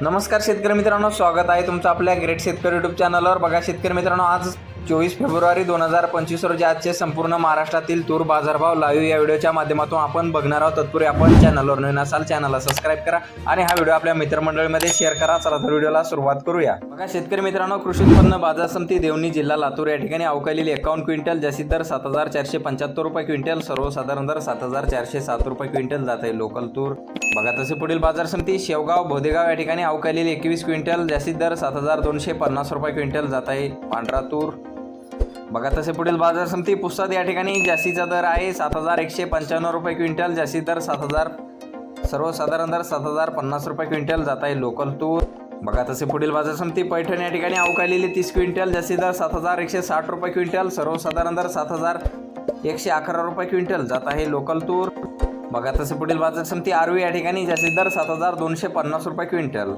नमस्कार शेतकरी मित्रांनो स्वागत आहे तुमचं आपल्या ग्रेट शेतकरी युट्यूब चॅनलवर बघा शेतकरी मित्रांनो आज चोवीस फेब्रुवारी दोन हजार पंचवीस रोजी आजचे संपूर्ण महाराष्ट्रातील तूर बाजारभाव लाईव्ह या व्हिडिओच्या माध्यमातून आपण बघणार आहोत. तत्पूर्वी आपण चॅनलवर नवीन असाल चॅनलला सबस्क्राईब करा आणि हा व्हिडिओ आपल्या मित्रमंडळीमध्ये शेअर करा. चला तर व्हिडिओला सुरुवात करूया. बघा शेतकरी मित्रांनो कृषी उत्पन्न बाजार समिती देवणी जिल्हा लातूर या ठिकाणी अवकालेली एकावन्न क्विंटल जशी दर सात हजार चारशे पंच्याहत्तर रुपये क्विंटल सर्वसाधारण दर सात हजार चारशे सात रुपये क्विंटल जात आहे. लोकल तूर बघा तसे पुढील बाजार समिती शेवगाव भोदेगाव या ठिकाणी अवकालेली एकवीस क्विंटल जास्तीत दर सात हजार दोनशे पन्नास रुपये क्विंटल जात आहे पांढरा तूर. बघा तसे पुढील बाजार समिती पुस्तक या ठिकाणी जास्तीचा दर आहे सात हजार एकशे पंच्याण्णव रुपये क्विंटल जास्तीत दर सात हजार सर्वसाधारण दर सात हजार पन्नास रुपये क्विंटल जात आहे लोकल तूर. बघा तसे पुढील बाजार समिती पैठण या ठिकाणी अवकालेली तीस क्विंटल जास्तीत दर सात हजार एकशे साठ रुपये क्विंटल सर्वसाधारण दर सात हजार एकशे अकरा रुपये क्विंटल जात आहे लोकल तूर. बघा तसे पुढील बाजार समिती आरवी या ठिकाणी जास्तीत दर सात हजार दोनशे पन्नास रुपये क्विंटल.